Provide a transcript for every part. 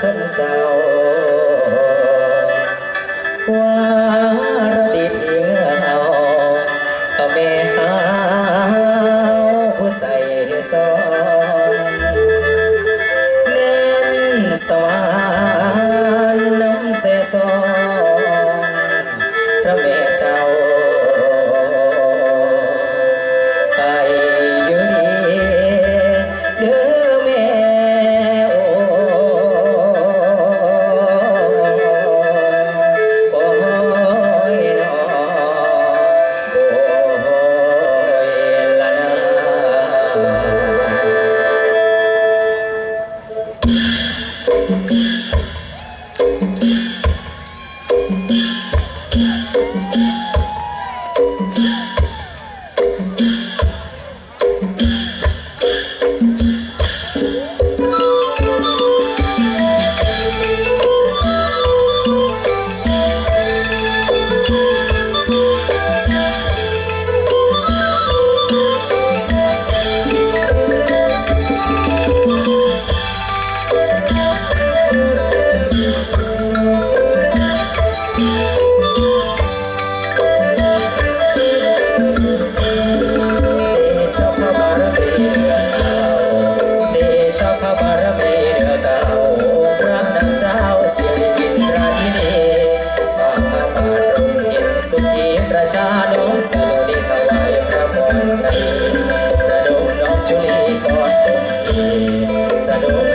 ชนเจ้า ชาดงสิริถวายพระองค์ชัยกระดงน้องจุลีกอดตรงนี้กระดม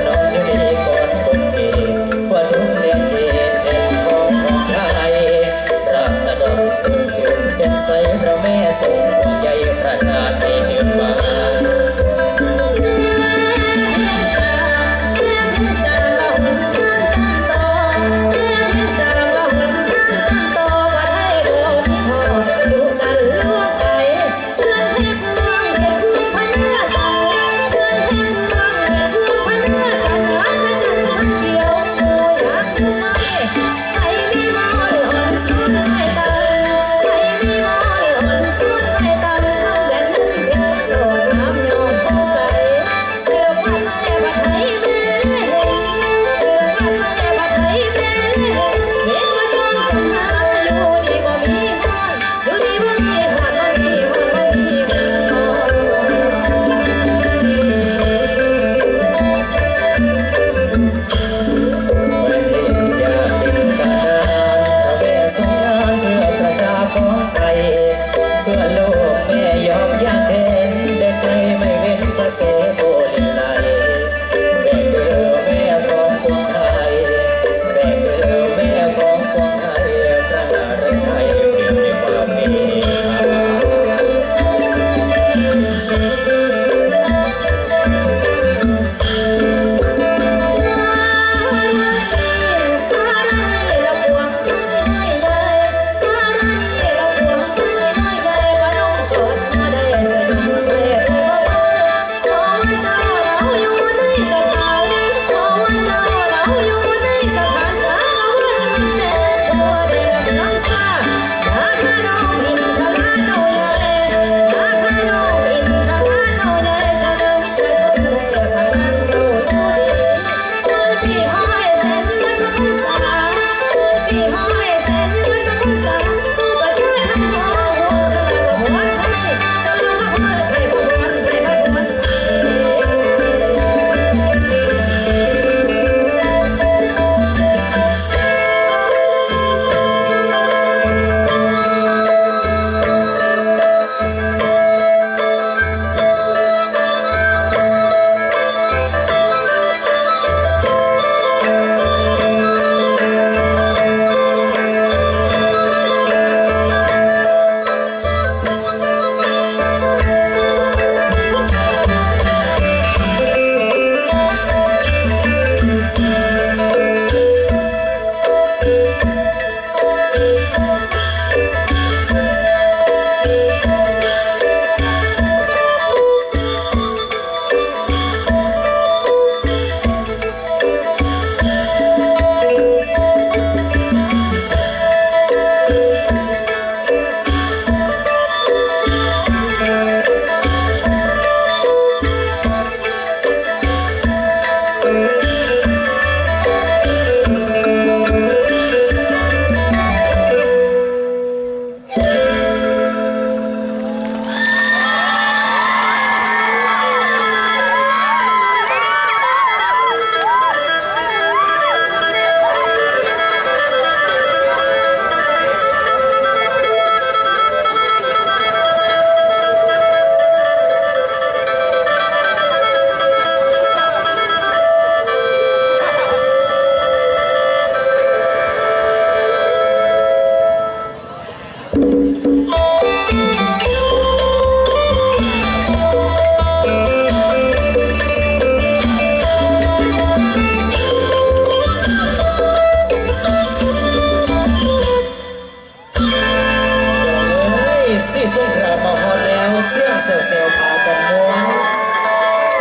ฟซีสุ่งกราบมาฮอดแล้วเสียงเซลเซลพากันม้วน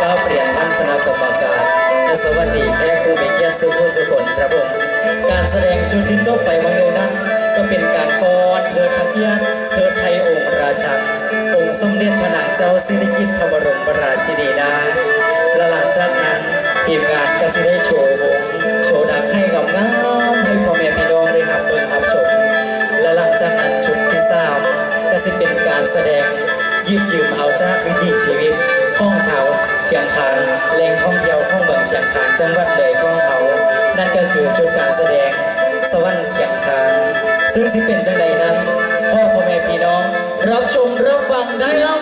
ก้าวเปลี่ยนท่านคณะกรรมการและสวัสดีแพร่ผู้มเกียสุภสุขนครับผมการแสดงชุดที่จบไปวังเดียนั้น ก็เป็นการกอนเทิดพระเกียรติเทิดไทยองค์ราชาองค์สมเด็จพระนางเจ้าสิริกิติ์พระบรมราชินีนาและหลังจากนั้นทีมงานก็จะได้โชว์วงโชว์ดังให้กับงาน แสดงหยิบยืมเอาจากวิถีชีวิตของชาวเชียงคานแหล่งท่องเที่ยวของเมืองเชียงคานจังหวัดเลยของเขา นั่นก็คือชุดการแสดงสวรรค์เชียงคานซึ่งสิเป็นจังใดนั้นพ่อพ่อแม่พี่น้อง รับชมรับฟังได้แล้ว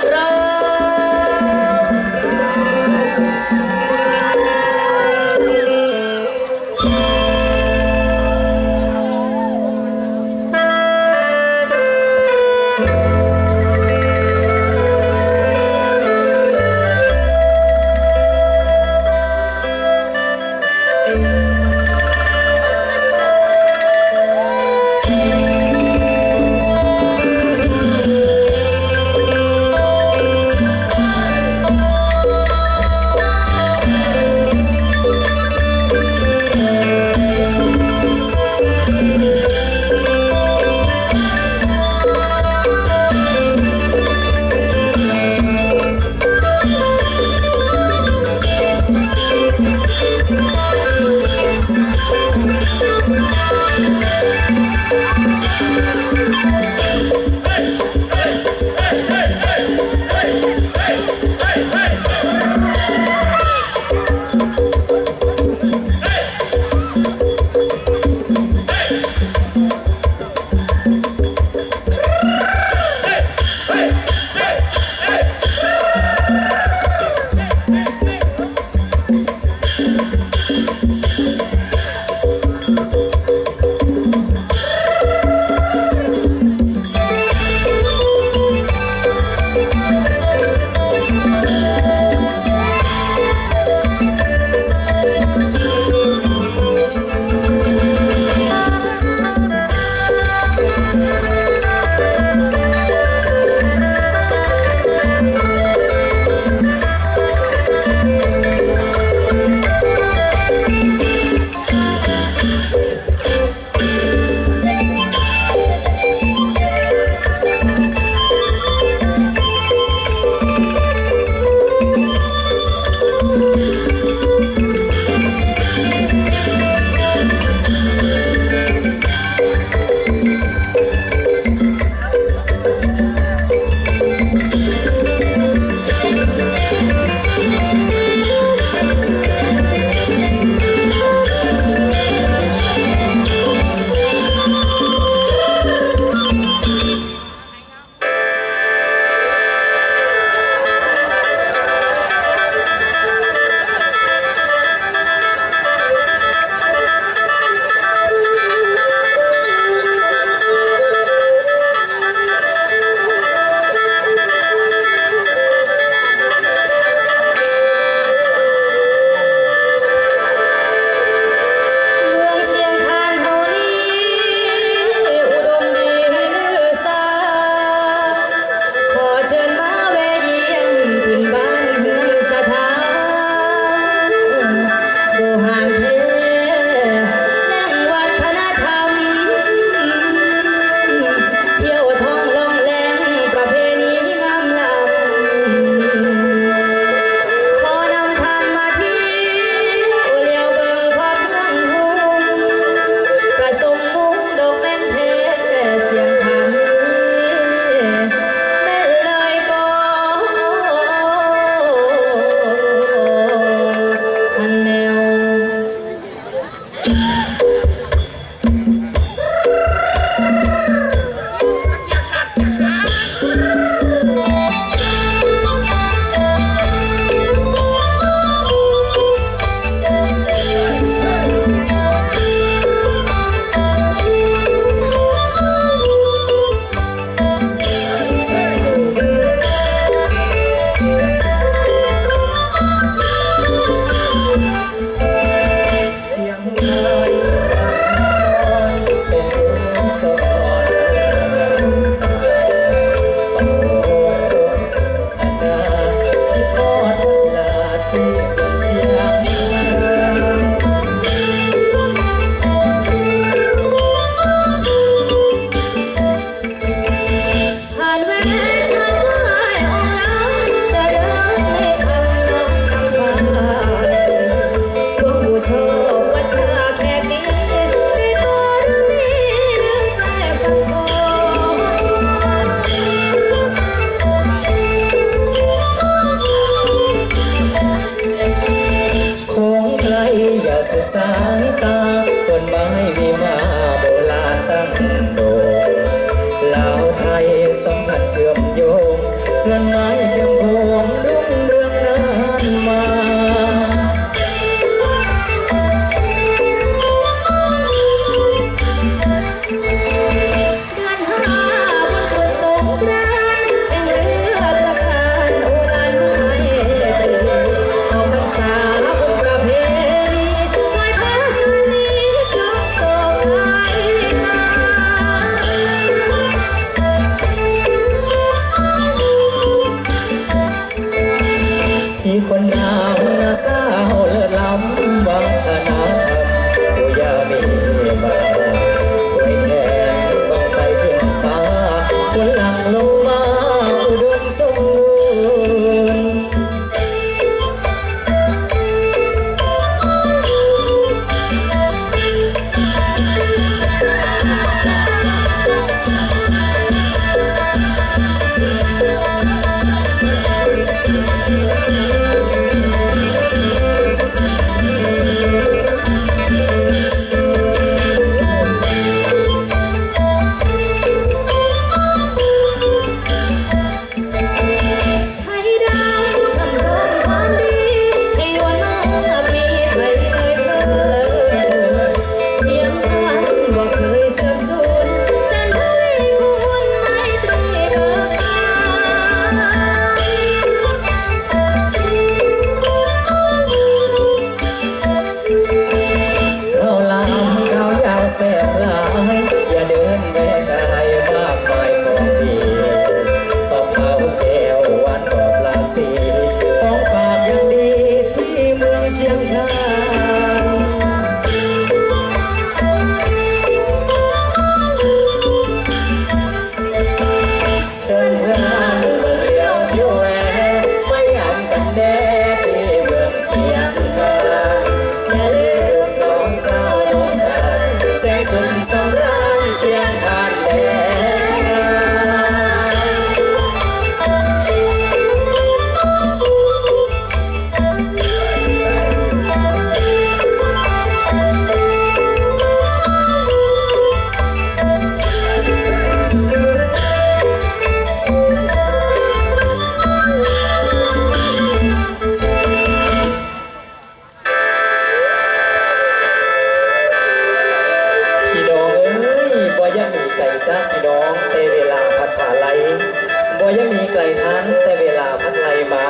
ยังมีไก่ทันแต่เวลาพัดไหลมา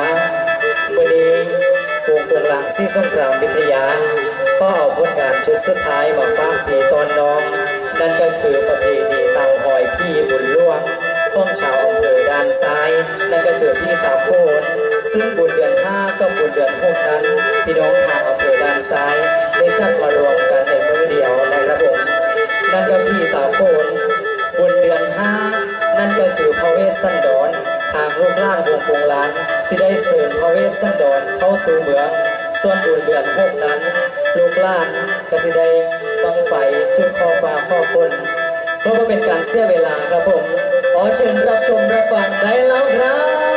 วันนี้วงเปลืองหลังซีสงครามวิทยา ก็เอาผลงานชุดสุดท้ายมาฝากพี่ตอนน้อง นั่นก็คือประเพณีเตาหอยพี่บุญล่วงของชาวอำเภอด้านซ้าย นั่นก็คือพี่ตาโพนซึ่งบุญเดือนห้าก็บุญเดือนหกนั้นพี่น้องทางอำเภอด้านซ้ายได้จัดมารวมกันในมือเดียวในระบบนั่นก็พี่ตาโพนบุญเดือนห้านั่นก็คือพระเวสสันดร หากลูกล่างวงปงล้านสิได้เสริมพระเวสสันดรเข้าสู่เมือง ส่วนบุญเดือนหกนั้น ลูกล่านก็สิได้บังไฟจุดคอฟ้าข้อคนเพราะว่าเป็นการเสียเวลาครับผมขอเชิญรับชมรับฟังได้แล้วครับ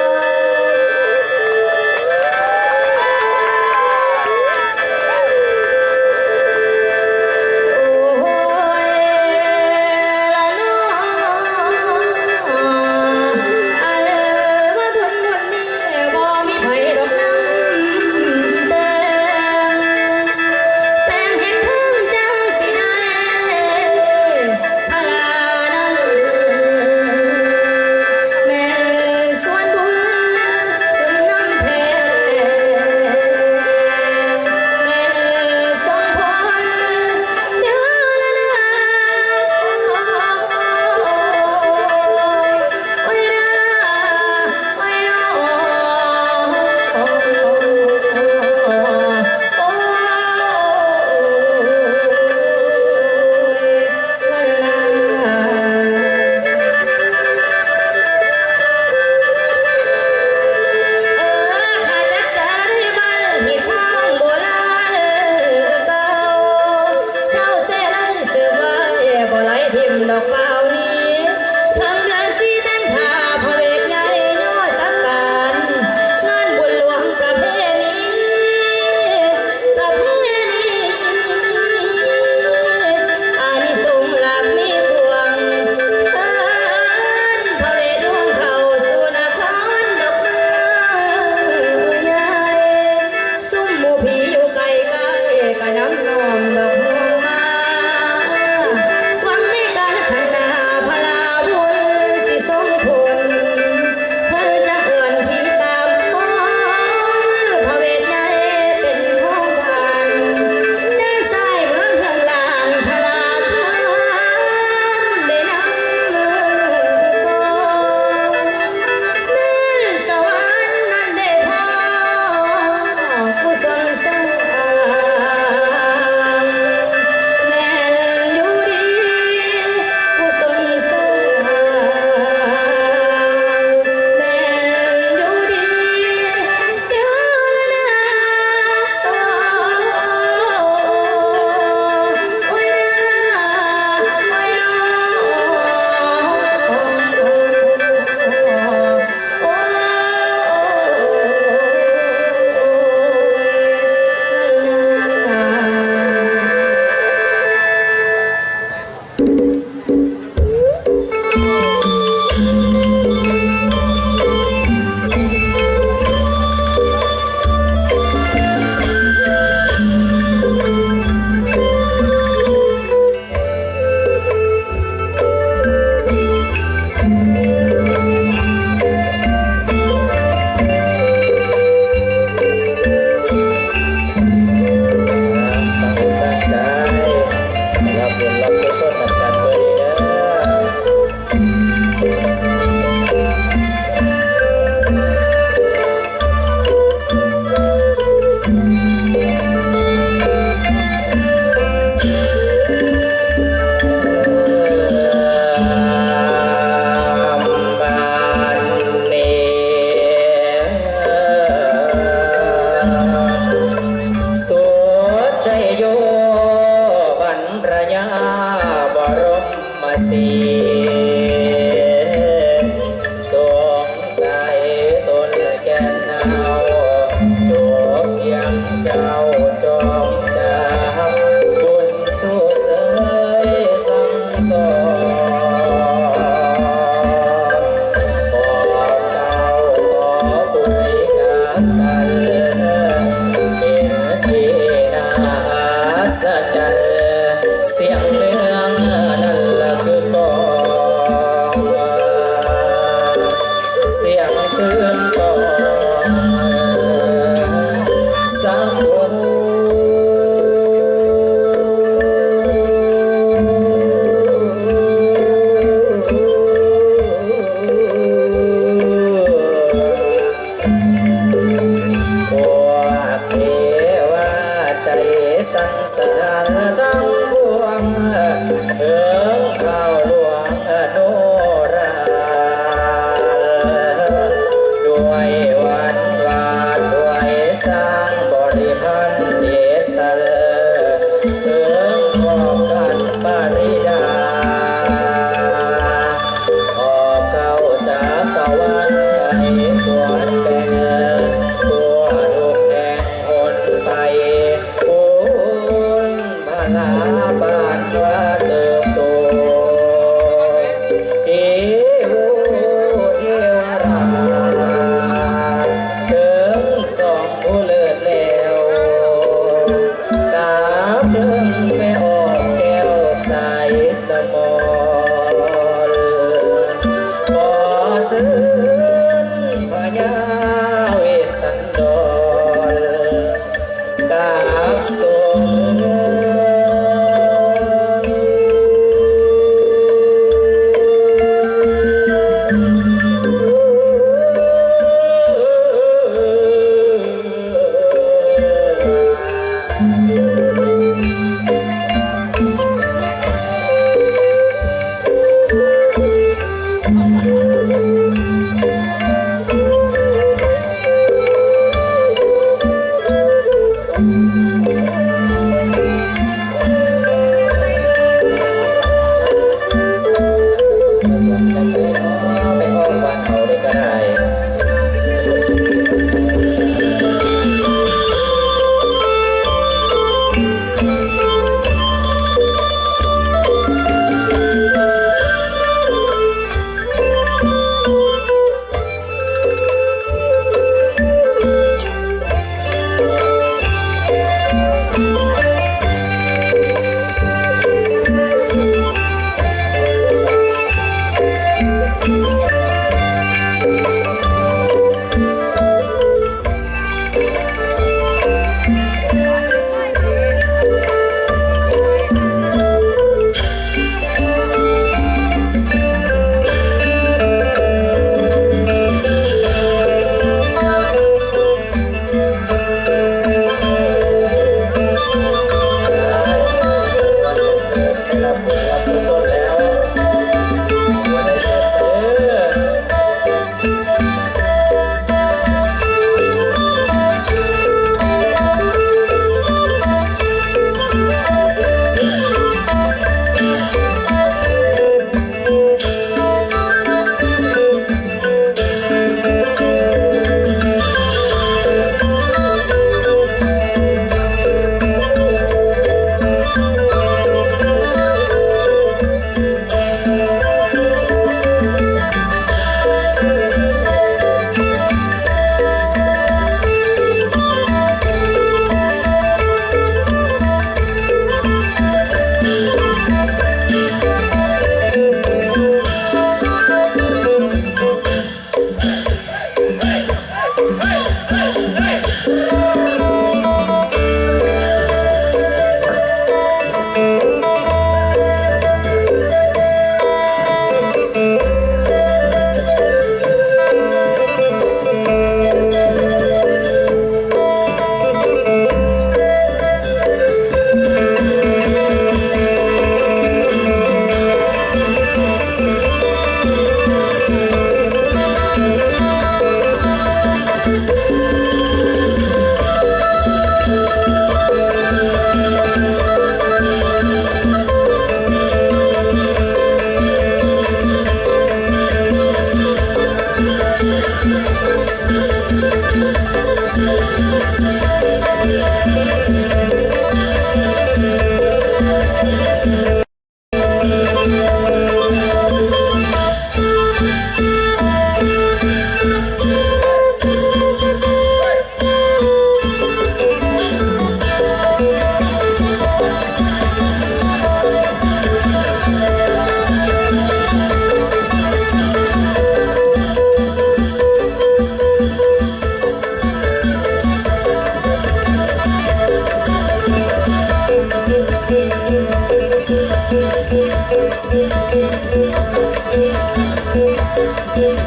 สุด